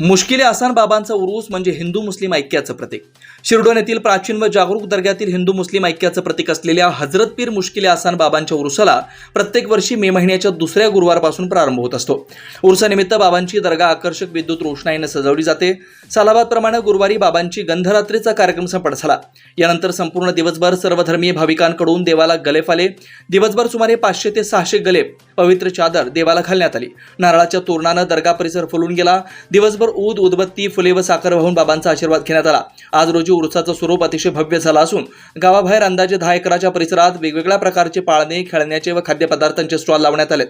मुश्किले आसान बाबांचा उरूस म्हणजे हिंदू मुस्लिम ऐक्याचं प्रतीक. शिरडोन येथील प्राचीन व जागरूक दर्ग्यातील हिंदू मुस्लिम ऐक्याचं प्रतीक असलेल्या हजरत पीर मुश्किले आसान बाबांच्या उरुसाला प्रत्येक वर्षी मे महिन्याच्या दुसऱ्या गुरुवारपासून प्रारंभ होत असतो. उरुसानिमित्त बाबांची दर्गा आकर्षक विद्युत रोषणाईनं सजवली जाते. सालाबादप्रमाणे गुरुवारी बाबांची गंधरात्रीचा कार्यक्रम संपन्न झाला. यानंतर संपूर्ण दिवसभर सर्वधर्मीय भाविकांकडून देवाला गलेफ आले दिवसभर सुमारे पाचशे ते सहाशे गलेप पवित्र चादर देवाला घालण्यात आली. नारळाच्या तोरणानं दर्गा परिसर फुलून गेला. दिवसभर ऊद उदबत्ती फुले व साखर वाहून बाबांचा आशीर्वाद घेण्यात आला. आज रोजी उरुसाचं स्वरूप अतिशय भव्य झालं असून गावाबाहेर अंदाजे दहा एकराच्या परिसरात वेगवेगळ्या प्रकारचे पाळणे खेळण्याचे व खाद्यपदार्थांचे स्टॉल लावण्यात आले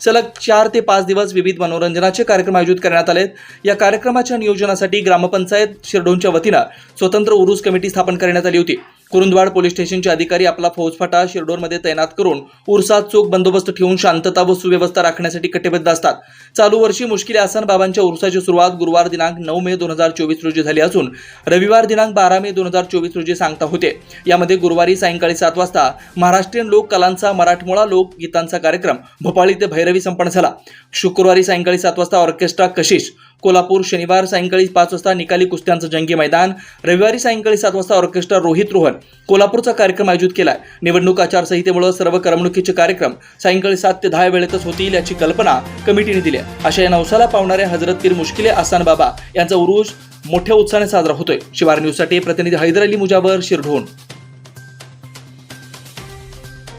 सलग चार ते पाच दिवस विविध मनोरंजनाचे कार्यक्रम आयोजित करण्यात आले या कार्यक्रमाच्या नियोजनासाठी ग्रामपंचायत शिरडोनच्या वतीनं स्वतंत्र उरूस कमिटी स्थापन करण्यात आली होती. कुरुंदवाड पोलीस स्टेशनचे अधिकारी आपला फौजफाटा शिरडोरमध्ये तैनात करून उरसात चोख बंदोबस्त ठेवून शांतता व सुव्यवस्था राखण्यासाठी कटिबद्ध असतात. चालू वर्षी मुश्किल आसन बाबांच्या उरसाची सुरुवात गुरुवार दिनांक नऊ मे दोन हजार चोवीस रोजी झाली असून रविवार दिनांक बारा मे दोन हजार चोवीस रोजी सांगता होते. यामध्ये गुरुवारी सायंकाळी सात वाजता महाराष्ट्रीयन लोक कलांचा मराठमोळा लोकगीतांचा कार्यक्रम भोपाळी ते भैरवी संपन्न झाला. शुक्रवारी सायंकाळी सात वाजता ऑर्केस्ट्रा कशिश कोल्हापूर शनिवार सायंकाळी पाच वाजता निकाली कुस्त्यांचं जंगी मैदान. रविवारी सायंकाळी सात वाजता ऑर्केस्ट्रा रोहित रोहन कोल्हापूरचा कार्यक्रम आयोजित केलाय. निवडणूक आचारसंहितेमुळे सर्व करमणुकीचे कार्यक्रम सायंकाळी सात ते दहा वेळेतच होतील याची कल्पना कमिटीने दिली अशा या नवसाला पावणाऱ्या हजरत पीर मुश्किले आसान बाबा यांचा उरुज मोठ्या उत्साहाने साजरा होतोय. शिवार न्यूजसाठी प्रतिनिधी हैदर अली मुजावर शिरढोण.